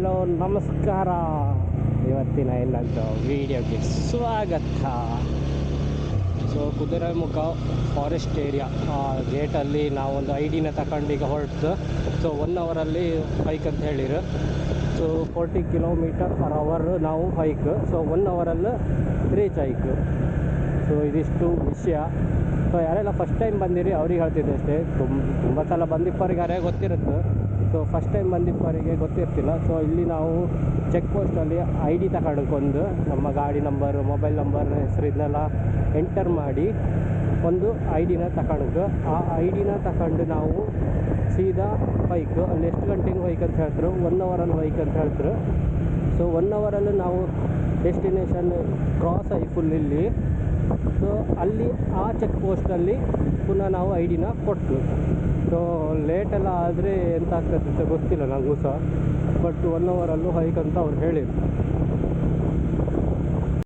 Hello, ನಮಸ್ಕಾರ. ಇವತ್ತಿನ ಇನ್ನೊಂದು ವಿಡಿಯೋಗೆ ಸ್ವಾಗತ. ಸೊ ಕುದುರೆಮುಖ ಫಾರೆಸ್ಟ್ ಏರಿಯಾ ಗೇಟಲ್ಲಿ ನಾವೊಂದು ಐ ಡಿನ ತಗೊಂಡು ಈಗ ಹೊರಟು ಸೊ ಒನ್ ಅವರಲ್ಲಿ ಹೈಕ್ ಅಂತ ಹೇಳಿರು. So forty kilometer per hour ನಾವು ಹೈಕ್ ಸೊ ಒನ್ ಅವರಲ್ಲಿ ರೀಚ್ ಹೈಕ್ ಸೊ ಇದಿಷ್ಟು ವಿಷಯ. ಸೊ ಯಾರೆಲ್ಲ ಫಸ್ಟ್ ಟೈಮ್ ಬಂದಿರಿ, ಅವ್ರಿಗೆ ಹೇಳ್ತಿದ್ದೆ ಅಷ್ಟೇ. ತುಂಬ ತುಂಬ ಸಲ ಬಂದಿಪ್ಪರಿಗೆ ಯಾರೇ ಗೊತ್ತಿರುತ್ತೆ. ಸೊ ಫಸ್ಟ್ ಟೈಮ್ ಬಂದಿದ್ದವರಿಗೆ ಗೊತ್ತಿರ್ತಿಲ್ಲ. ಸೊ ಇಲ್ಲಿ ನಾವು ಚೆಕ್ ಪೋಸ್ಟಲ್ಲಿ ಐ ಡಿ ತಗೊಂಡ್ಕೊಂಡು ನಮ್ಮ ಗಾಡಿ ನಂಬರ್ ಮೊಬೈಲ್ ನಂಬರ್ ಹೆಸರು ಇದನ್ನೆಲ್ಲ ಎಂಟರ್ ಮಾಡಿ ಒಂದು ಐ ಡಿನ ತಗೊಂಡು ಆ ಐ ಡಿನ ತಗೊಂಡು ನಾವು ಸೀದಾ ಬೈಕ್ ಅಲ್ಲಿ ಎಷ್ಟು ಗಂಟೆಗೆ ಬೈಕ್ ಅಂತ ಹೇಳ್ತಾರೆ ಒನ್ ಅವರಲ್ಲಿ ಬೈಕ್ ಅಂತ ಹೇಳ್ತಾರೆ ಸೊ ಒನ್ ಅವರಲ್ಲಿ ನಾವು ಡೆಸ್ಟಿನೇಷನ್ ಕ್ರಾಸ್ ಆಗಿ ಫುಲ್ ಇಲ್ಲಿ. ಸೊ ಅಲ್ಲಿ ಆ ಚೆಕ್ ಪೋಸ್ಟಲ್ಲಿ ಪುನಃ ನಾವು ಐ ಡಿನ ಕೊಟ್ಟು ಸೊ ಲೇಟೆಲ್ಲ ಆದರೆ ಎಂತ ಆಗ್ತದೆ ಅಂತ ಗೊತ್ತಿಲ್ಲ ನನಗೂ ಸಹ. ಬಟ್ ಒನ್ ಅವರಲ್ಲೂ ಹೈಕ್ ಅಂತ ಅವ್ರು ಹೇಳಿದ್ರು.